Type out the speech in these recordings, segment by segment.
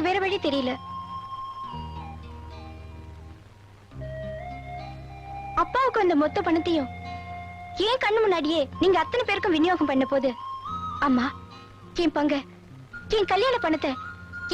எனக்கு வேற வழி தெரியல. அப்பாவுக்கு அந்த மொத்த பணத்தையும் ஏன் கண்ணு முன்னாடியே நீங்க அத்தனை பேருக்கும் விநியோகம் பண்ண போது அம்மா என் பங்க என் கல்யாண பணத்தை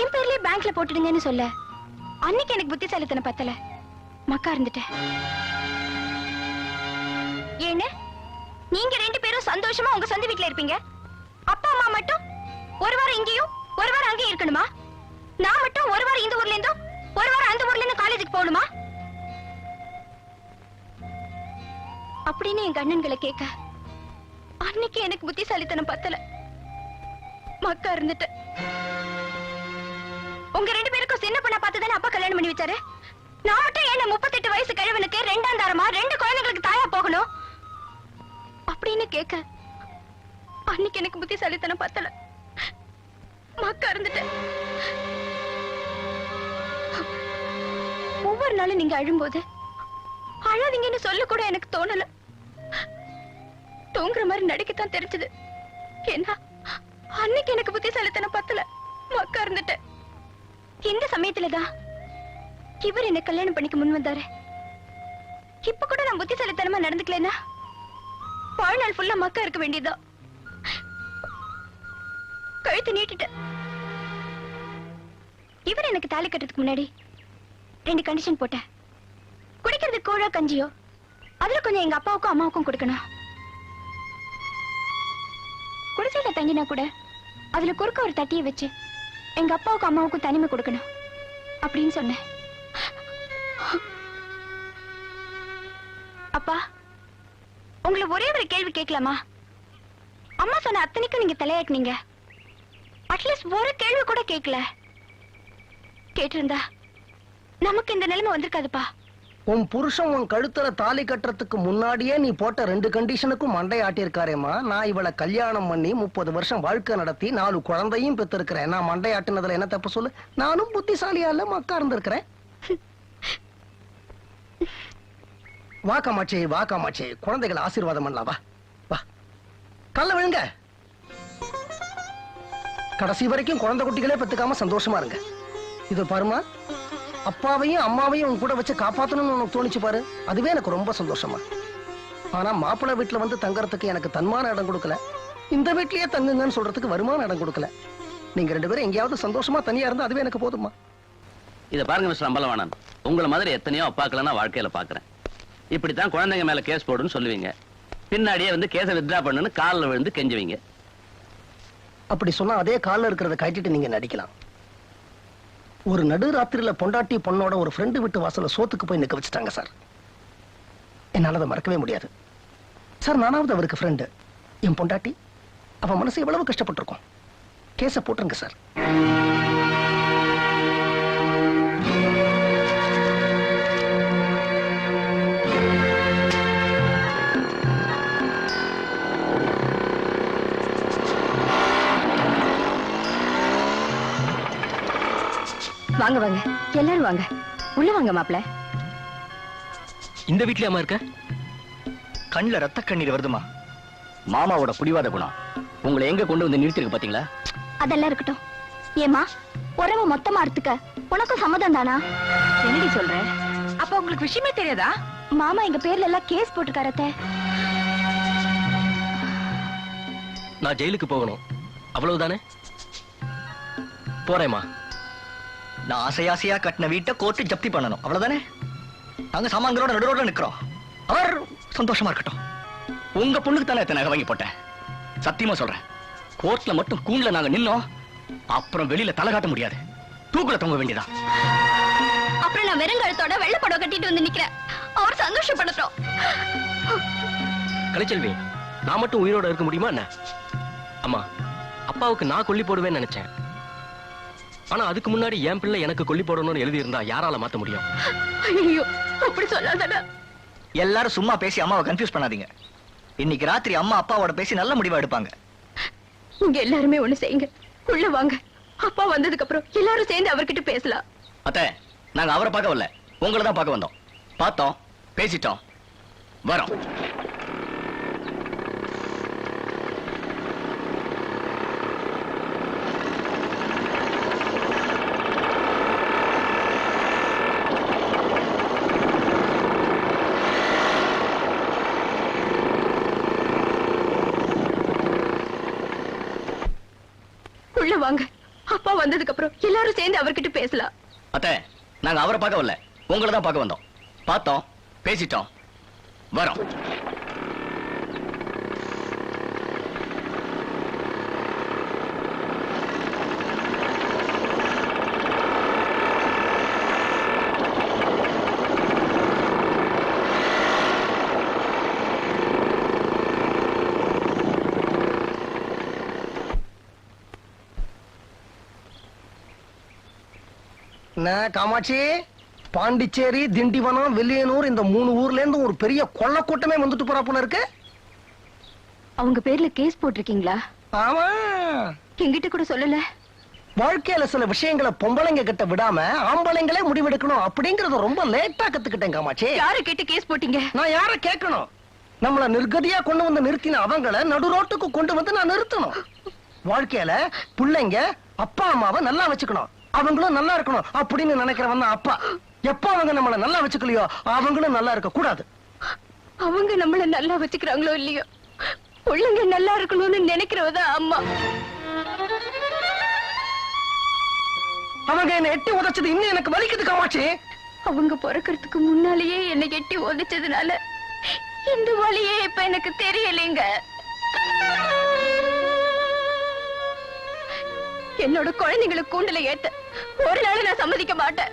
என் பேர்லயே பேங்க்ல போட்டுடுங்கன்னு சொல்ல. அன்னைக்கு எனக்கு புத்திசாலித்தனை பத்தல. மக்கா இருந்துட்டேன். ஏன்னு? நீங்க ரெண்டு பேரும் சந்தோஷமா உங்க சொந்த வீட்டுல இருப்பீங்க. அப்பா அம்மா மட்டும் ஒரு வாரம் இங்கேயும் ஒரு வாரம் அங்கேயும் இருக்கணுமா? நான் மட்டும் ஒரு வாரம் இந்த ஊர்ல இருந்தும் ஒரு வாரம் அந்த ஊர்ல இருந்து காலேஜுக்கு போகணுமா? அப்படின்னு எங்க அண்ணன்களை கேட்க அன்னைக்கு எனக்கு புத்திசாலித்தனம் பத்தல. மக்கா இருந்துட்டு. உங்க ரெண்டு பேருக்கும் சின்ன பண்ண பார்த்து தானே அப்பா கல்யாணம் பண்ணி வச்சாரு? நான் மட்டும் என்ன முப்பத்தெட்டு வயசு கழிவனுக்கு ரெண்டாம் தாரமா ரெண்டு குழந்தைங்களுக்கு தாயா போகணும்? அப்படின்னு கேட்க அன்னைக்கு எனக்கு புத்திசாலித்தனம் பத்தல. மக்கா இருந்துட்டு. ஒவ்வொரு நாளும் நீங்க அழும்போது? அழாதீங்கன்னு சொல்ல கூட எனக்கு தோணல. தூங்குற மாதிரி நடிக்கத்தான் தெரிஞ்சது. ஏன்னா அன்னைக்கு எனக்கு புத்திசாலித்தனம் பத்தல. மக்கா இருந்துட்டேன் இந்த சமயத்துலதான் இவர் என்ன கல்யாணம் பண்ணிக்க முன் வந்தாரு. இப்ப கூட நான் புத்திசாலித்தனமா நடந்துக்கலனா வாழ்நாள் ஃபுல்லா மக்கா இருக்க வேண்டியதா கழுத்து நீட்டிட்டேன். இவர் எனக்கு தாலி கட்டுறதுக்கு முன்னாடி ரெண்டு கண்டிஷன் போட்டேன். குடிக்கிறது கூழோ கஞ்சியோ? அதுல கொஞ்சம் எங்க அப்பாவுக்கும் அம்மாவுக்கும் கொடுக்கணும். குடிசையில தங்கினா கூட அதுல குறுக்க ஒரு தட்டியை வச்சு எங்க அப்பாவுக்கும் அம்மாவுக்கும் தனிமை கொடுக்கணும். அப்படின்னு சொன்னேன். அப்பா உங்களை ஒரே ஒரு கேள்வி கேட்கலாமா? அம்மா சொன்ன அத்தனைக்கும் நீங்க தலையாட்டினீங்க. அட்லீஸ்ட் ஒரு கேள்வி கூட கேட்கல. கேட்டிருந்தா நமக்கு இந்த நிலைமை வந்திருக்காதுப்பா. உன் புருஷன் உன் கழுத்துல தாலி கட்டுறதுக்கு முன்னாடியே நீ போட்ட ரெண்டு கண்டிஷனுக்கும் மண்டை ஆட்டியிருக்காரேம்மா. நான் இவளை கல்யாணம் பண்ணி முப்பது வருஷம் வாழ்க்கை நடத்தி நாலு குழந்தையும் பெற்றிருக்கிறேன். நான் மண்டை ஆட்டினதுல என்ன தப்பு சொல்லு? நானும் புத்திசாலியா இல்ல மக்கா இருந்திருக்கிறேன். வா காமாட்சி வா காமாட்சி. குழந்தைகளை ஆசீர்வாதம் பண்ணலாம் வா. வா. கல்ல விழுங்க. கடைசி வரைக்கும் குழந்தை குட்டிகளே பெத்துக்காம சந்தோஷமா இருங்க. இது பாருமா அப்பாவையும் அம்மாவையும் உன் கூட வச்சு காப்பாத்தணும்னு உனக்கு தோணிச்சு பாரு. அதுவே எனக்கு ரொம்ப சந்தோஷமா. ஆனா மாப்பிள்ளை வீட்டுல வந்து தங்கறதுக்கு எனக்கு தன்மான இடம் கொடுக்கல. இந்த வீட்லயே தங்குங்கன்னு சொல்றதுக்கு வருமான இடம் கொடுக்கல. நீங்க ரெண்டு பேரும் எங்கேயாவது சந்தோஷமா தனியா இருந்தா அதுவே எனக்கு போதுமா இத பாருங்க மிஸ்டர் அம்பலவாணன். உங்கள மாதிரி எத்தனையோ அப்பாக்களை நான் வாழ்க்கையில பாக்குறேன். இப்படித்தான் குழந்தைங்க மேல கேஸ் போடுன்னு சொல்லுவீங்க. பின்னாடியே வந்து கேஸை வித்ரா பண்ணுன்னு காலில் விழுந்து கெஞ்சுவீங்க. அப்படி சொன்னா அதே கால்ல இருக்கிறத கட்டிட்டு நீங்க நடிக்கலாம். ஒரு நடு ராத்திரியில பொண்டாட்டி பொண்ணோட ஒரு ஃப்ரெண்டு வீட்டு வாசல்ல சோத்துக்கு போய் நிக்க வச்சுட்டாங்க சார் என்னால அதை மறக்கவே முடியாது. சார் நானாவது அவருக்கு ஃப்ரெண்டு என் பொண்டாட்டி அவன் மனசு எவ்வளவு கஷ்டப்பட்டிருக்கோம். கேஸ போட்டுருங்க சார் வாங்க வாங்க. எல்லாரும் வாங்க. உள்ள வாங்க மாப்ள இந்த வீட்லயாமா இருக்க? கண்ணுல ரத்த கண்ணீர் வருதுமா? மாமாவோட புடிவாத குணம். உங்களை எங்க கொண்டு வந்து நிறுத்திருக்கு பாத்தீங்களா? அதெல்லாம் இருக்கட்டும். ஏமா உறவு மொத்தமா அறுத்துக்க. உனக்கும் சம்மதம் தானா? என்னடி சொல்ற? அப்ப உங்களுக்கு விஷயமே தெரியாதா? மாமா எங்க பேர்ல எல்லாம் கேஸ் போட்டுக்காரத்த நான் ஜெயிலுக்கு போகணும். அவ்வளவுதானே? போறேம்மா. நான் ஆசை ஆசையா கட்டின வீட்டை கோர்ட்டு ஜப்தி பண்ணணும். அவ்வளவுதானே? நாங்க சாமான்களோட நடுரோட நிக்கிறோம். அவர் சந்தோஷமா இருக்கட்டும். உங்க பொண்ணுக்கு தானே எத்தனை வாங்கி போட்டேன். சத்தியமா சொல்றேன். கோர்ட்ல மட்டும் கூண்ல நாங்க நின்னோம். அப்புறம் வெளியில தலை காட்ட முடியாது. தூக்குல தொங்க வேண்டியதா அப்புறம் நான் வெறுங்கழுத்தோட வெள்ளை படம் கட்டிட்டு வந்து நிக்கிறேன். அவர் சந்தோஷப்படட்டும் கலைச்செல்வி நான் மட்டும் உயிரோட இருக்க முடியுமா என்ன? அம்மா அப்பாவுக்கு நான் கொல்லி போடுவேன்னு நினைச்சேன். ஆனா அதுக்கு முன்னாடி என் பிள்ளை எனக்கு கொல்லி போடணும்னு எழுதி இருந்தா யாரால மாத்த முடியும்? ஐயோ அப்படி சொல்லாதடா. எல்லாரும் சும்மா பேசி அம்மாவை கன்ஃபியூஸ் பண்ணாதீங்க. இன்னைக்கு ராத்திரி அம்மா அப்பாவோட பேசி நல்ல முடிவா எடுப்பாங்க. நீங்க எல்லாருமே ஒண்ணு செய்யுங்க. உள்ள வாங்க. அப்பா வந்ததுக்கு அப்புறம் எல்லாரும் சேர்ந்து அவர்கிட்ட பேசலாம். அத்தை நாங்க அவரை பார்க்க வரல. உங்களை தான் பார்க்க வந்தோம். பார்த்தோம் பேசிட்டோம். வரோம். உள்ள வாங்க. அப்பா வந்ததுக்கு அப்புறம் எல்லாரும் சேர்ந்து அவர்கிட்ட பேசலாம். அத்தை நாங்க அவரை பார்க்க வரல. உங்களை தான் பார்க்க வந்தோம். பார்த்தோம் பேசிட்டோம். வரோம். காமாட்சி. பாண்டிச்சேரி திண்டிவனம் வெள்ளியனூர் இந்த மூணு ஊர்ல இருந்து ஒரு பெரிய கொள்ளக்கூட்டமே வந்துட்டு போறா போல இருக்கு. அவங்க பேர்ல கேஸ் போட்டிருக்கீங்களா? ஆமா. என்கிட்ட கூட சொல்லல. வாழ்க்கையில சில விஷயங்களை பொம்பளைங்க கிட்ட விடாம ஆம்பளைங்களே முடிவெடுக்கணும் அப்படிங்கறத ரொம்ப லேட்டா கத்துக்கிட்டேன் காமாட்சி. யாரு கேட்டு கேஸ் போட்டீங்க? நான் யார கேட்கணும்? நம்மள நிர்கதியா கொண்டு வந்து நிறுத்தின அவங்கள நடு ரோட்டுக்கு கொண்டு வந்து நான் நிறுத்தணும். வாழ்க்கையில பிள்ளைங்க அப்பா அம்மாவை நல்லா வச்சுக்கணும். அவங்களும் நல்லா இருக்கணும் அப்படின்னு நினைக்கிறவன் தான் அப்பா. எப்ப அவங்க நம்மள நல்லா வச்சுக்கலையோ அவங்களும் நல்லா இருக்க கூடாது. அவங்க நம்மள நல்லா வச்சுக்கிறாங்களோ இல்லையோ? பிள்ளைங்க நல்லா இருக்கணும்னு நினைக்கிறவதான் அம்மா. அவங்க என்ன எட்டி உதைச்சது இன்னும் எனக்கு வலிக்குது காமாட்சி. அவங்க பிறக்கறதுக்கு முன்னாலேயே என்னை எட்டி உதைச்சதுனால இந்த வழியே இப்ப எனக்கு தெரியலைங்க. என்னோட குழந்தைங்களை கூண்டுல ஏத்த ஒரு நாள் நான் சம்மதிக்க மாட்டேன்.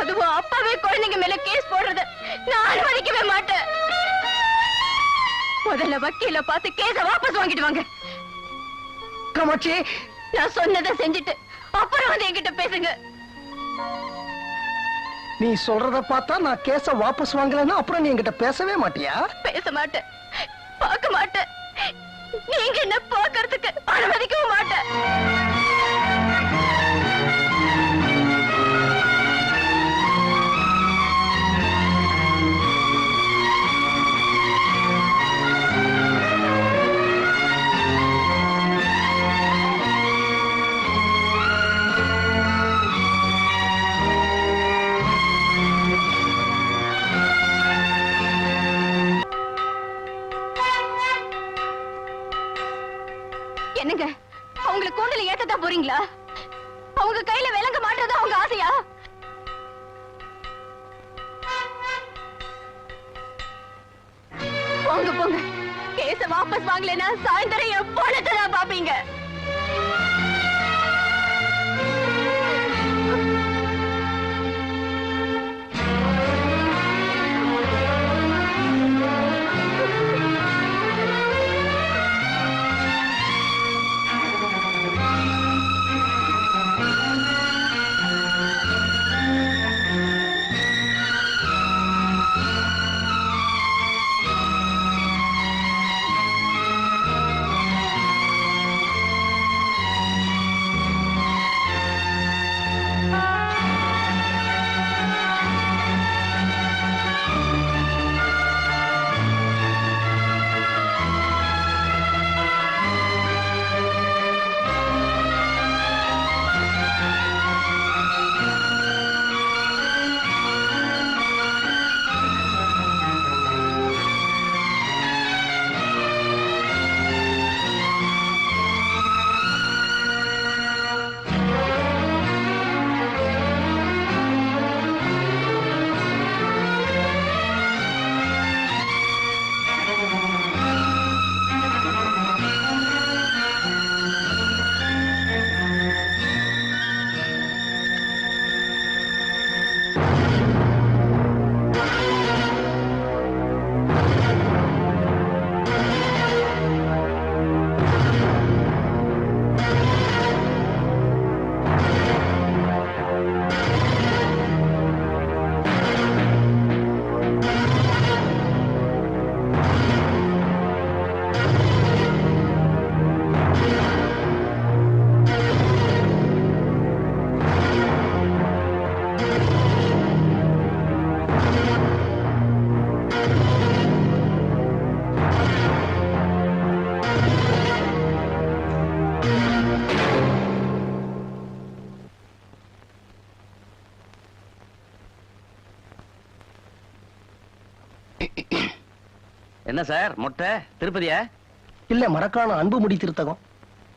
அதுவும் அப்பாவே குழந்தைங்க மேல கேஸ் போடுறத. நான் அனுமதிக்கவே மாட்டேன். முதல்ல வக்கீல பார்த்து கேஸ வாபஸ் வாங்கிட்டு வாங்க. காமாட்சி நான் சொன்னதை செஞ்சுட்டு அப்புறம் வந்து என்கிட்ட பேசுங்க. நீ சொல்றத பார்த்தா நான் கேஸ வாபஸ் வாங்கலைன்னா அப்புறம் நீ என்கிட்ட பேசவே மாட்டியா? பேச மாட்டேன். பார்க்க மாட்டேன். நீங்க என்ன பாக்குறதுக்கு அனுமதிக்கவும் மாட்டேன். என்னங்க? அவங்களை கூண்டுல ஏத்தத்தான் போறீங்களா? அவங்க கையில விளங்க மாட்டதா அவங்க ஆசையா? போங்க போங்க. கேச வாபஸ் வாங்கலைன்னா சாயந்தரம் என் பாப்பீங்க. என்ன சார் மொட்டை? திருப்பதியா? இல்ல மறக்கான அன்பு முடி திருத்தகம்.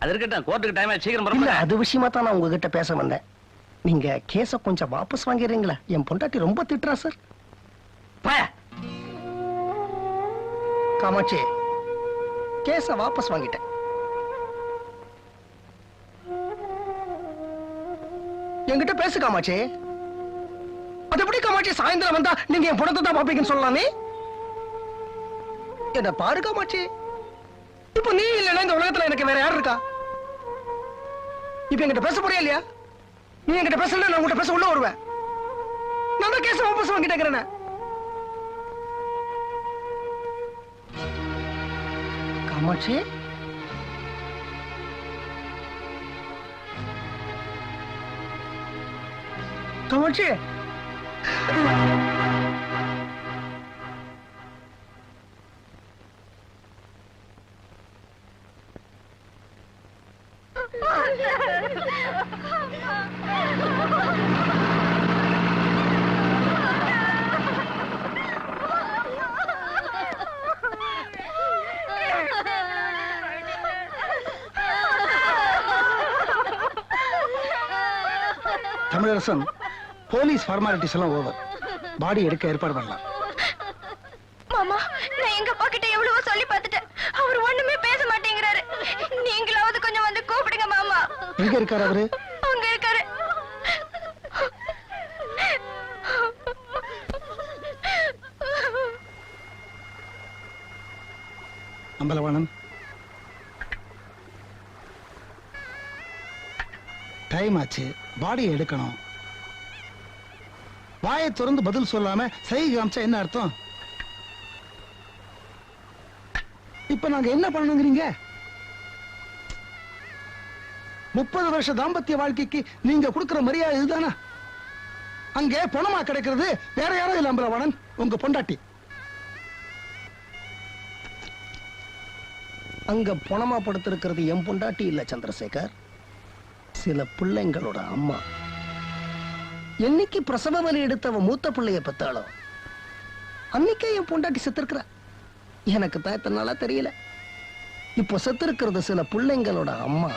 அது இருக்கட்டும் கோர்ட்டுக்கு டைம் சீக்கிரம் இல்ல. அது விஷயமா தான் நான் உங்ககிட்ட பேச வந்தேன். நீங்க கேஸ கொஞ்சம் வாபஸ் வாங்கிடுறீங்களா என் பொண்டாட்டி ரொம்ப திட்டுறா சார். காமாட்சி கேஸ வாபஸ் வாங்கிட்டேன். என்கிட்ட பேசு காமாட்சி. அது எப்படி காமாட்சி சாயந்தரம் வந்தா நீங்க என் பணத்தை தான் பாப்பீங்கன்னு சொல்லலாமே? என்ன பாரு மாச்சி. இப்ப நீ இல்லைன்னா இந்த உலகத்துல எனக்கு வேற யார் இருக்கா? இப்ப என்கிட்ட பேச போறியா இல்லையா? நீ என்கிட்ட பேசல நான் உங்ககிட்ட பேச உள்ள வருவேன். நான் தான் கேஸ வாபஸ் வாங்கிட்டேங்கிறேன் காமாட்சி காமாட்சி தமிழரசன் போலீஸ் ஃபார்மாலிட்டிஸ் எல்லாம் ஓவர் பாடி எடுக்க ஏற்பாடு பண்ணலாம். மாமா நான் எங்க அப்பா கிட்ட எவ்வளவோ சொல்லி பார்த்துட்டேன். அவர் ஒண்ணுமே பேச மாட்டேங்கிறாரு. நீங்களாவது கொஞ்சம் வந்து கூப்பிடுங்க மாமா. எங்க இருக்காரு அவரு? அங்க இருக்காரு. அம்பலவாணன். டைம் ஆச்சு. பாடியை எடுக்கணும். வாயை திறந்து பதில் சொல்லாம சை காமிச்சா என்ன அர்த்தம்? இப்ப நாங்க என்ன பண்ணணுங்கிறீங்க? முப்பது வருஷ தாம்பத்திய வாழ்க்கைக்கு நீங்க கொடுக்கிற மரியாதை இதுதானா? அங்கே பணமா கிடைக்கிறது வேற யாரும் இல்ல அம்பலவாணன் உங்க பொண்டாட்டி. அங்க பணமா படுத்திருக்கிறது என் பொண்டாட்டி இல்ல சந்திரசேகர். சில பிள்ளைங்களோட அம்மா. என்னைக்கு பிரசவ வலி எடுத்தவ மூத்த பிள்ளைய பெத்தாளோ அன்னைக்கே என் பொண்டாட்டி செத்துருக்கிறா. எனக்கு தான் இத்தனை நாளா தெரியல. இப்போ செத்துருக்கிறது சில பிள்ளைங்களோட அம்மா.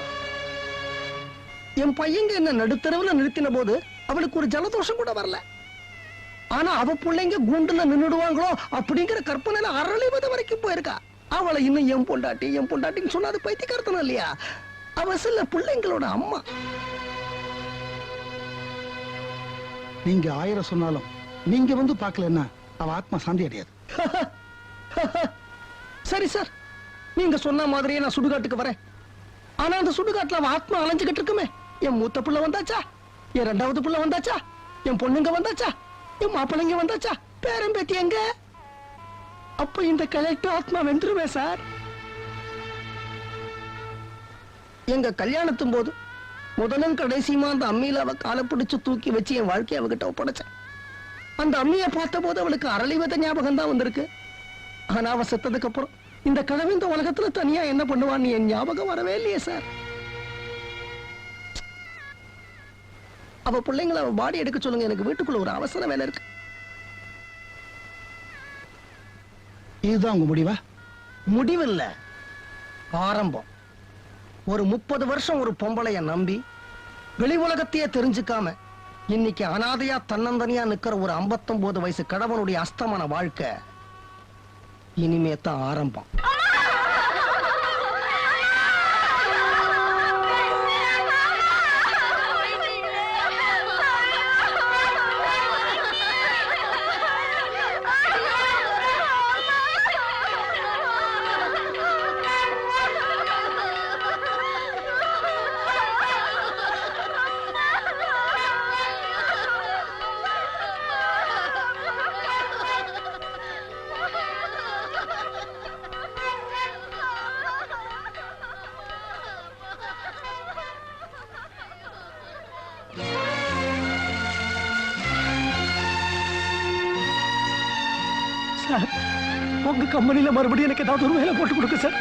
என் பையங்க என்ன நடுத்தரவுல நிறுத்தின போது அவளுக்கு ஒரு ஜலதோஷம் கூட வரல. ஆனா அவ பிள்ளைங்க குண்டுல நின்னுடுவாங்களோ அப்படிங்கிற கற்பனையில அரளிவது வரைக்கும் போயிருக்கா. அவளை இன்னும் என் பொண்டாட்டி என் பொண்டாட்டின்னு சொன்னா அது பைத்தியக்காரத்தனம் இல்லையா? அவ சில பிள்ளைங்களோட அம்மா. நீங்க ஆயிரம் சொன்னாலும் நீங்க வந்து பார்க்கலன்னா அவ ஆத்மா சாந்தி அடையாது. சரி சார் நீங்க சொன்ன மாதிரியே நான் சுடுகாட்டுக்கு வரேன். ஆனா அந்த சுடுகாட்டுல அவன் ஆத்மா அலைஞ்சுகிட்டு இருக்குமே. என் மூத்த புள்ள வந்தாச்சா? என் ரெண்டாவது புள்ள வந்தாச்சா? என் பொண்ணுங்க வந்தாச்சா? என் மாப்பிள்ளைங்க வந்தாச்சா? பேரன் பேத்தி எங்க? அப்ப இந்த கலெக்டர் ஆத்மா வென்றுமே சார். எங்க கல்யாணத்தும் போது முதலும் கடைசியுமா அந்த அம்மியில அவ காலை பிடிச்சு தூக்கி வச்சு என் வாழ்க்கையை அவகிட்ட ஒப்படைச்சேன். அந்த அம்மியை பார்த்த போது அவளுக்கு அரளிவத ஞாபகம் தான் வந்திருக்கு. ஆனா அவ செத்ததுக்கு அப்புறம் இந்த கிழமை இந்த உலகத்துல தனியா என்ன பண்ணுவான்னு என் ஞாபகம் வரவே இல்லையே சார் அவ பிள்ளைங்களை அவ பாடி எடுக்க சொல்லுங்க எனக்கு வீட்டுக்குள்ள ஒரு அவசர வேலை இருக்கு. இதுதான் உங்க முடிவா? முடிவில்ல. ஆரம்பம். ஒரு முப்பது வருஷம் ஒரு பொம்பளைய நம்பி வெளி உலகத்தையே தெரிஞ்சுக்காம இன்னைக்கு அனாதையா தன்னந்தனியா நிக்கிற ஒரு 59 வயசு கடவனுடைய அஸ்தமான வாழ்க்கை இனிமே தான் ஆரம்பம். கம்பெனியில மறுபடியும் எனக்கு ஏதாவது ஒரு வேலை போட்டு கொடுக்க சார்.